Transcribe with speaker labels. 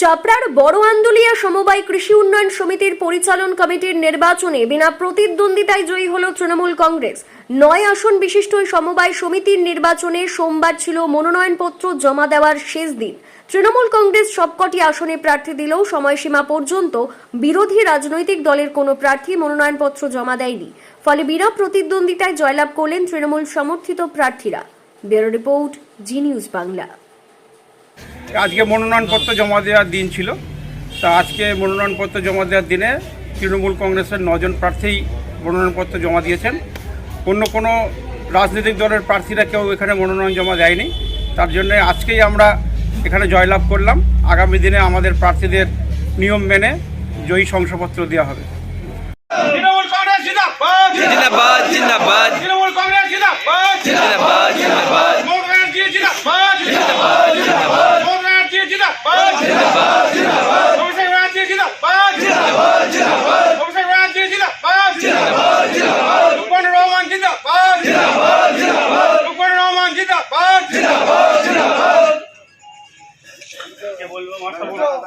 Speaker 1: চাপড়ার বড় আন্দুলিয়া সমবায় কৃষি উন্নয়ন সমিতির পরিচালন কমিটির নির্বাচনে বিনা প্রতিদ্বন্দ্বিতায় জয়ী হল তৃণমূল কংগ্রেস। নয় আসন বিশিষ্ট সমবায় সমিতির নির্বাচনে সোমবার ছিল মনোনয়নপত্র জমা দেওয়ার শেষ দিন। তৃণমূল কংগ্রেস সবকটি আসনে প্রার্থী দিলেও সময়সীমা পর্যন্ত বিরোধী রাজনৈতিক দলের কোনো প্রার্থী মনোনয়নপত্র জমা দেয়নি। ফলে বিনা প্রতিদ্বন্দ্বিতায় জয়লাভ করলেন তৃণমূল সমর্থিত প্রার্থীরা। Bureau report, Zee News Bangla.
Speaker 2: আজকে মনোনয়নপত্র জমা দেওয়ার দিন ছিল। তা আজকে মনোনয়নপত্র জমা দেওয়ার দিনে তৃণমূল কংগ্রেসের নজন প্রার্থী মনোনয়নপত্র জমা দিয়েছেন। অন্য কোনো রাজনৈতিক দলের প্রার্থীরা কেউ এখানে মনোনয়ন জমা দেয়নি। তার জন্য আজকেই আমরা এখানে জয়লাভ করলাম। আগামী দিনে আমাদের প্রার্থীদের নিয়ম মেনে জয়ী শংসাপত্র দেওয়া হবে।
Speaker 3: তৃণমূল কংগ্রেস জিন্দাবাদ।
Speaker 4: জিন্দাবাদ জিন্দাবাদ।
Speaker 3: তৃণমূল কংগ্রেস জিন্দাবাদ।
Speaker 4: জিন্দাবাদ।
Speaker 3: বলব হ্যাঁ।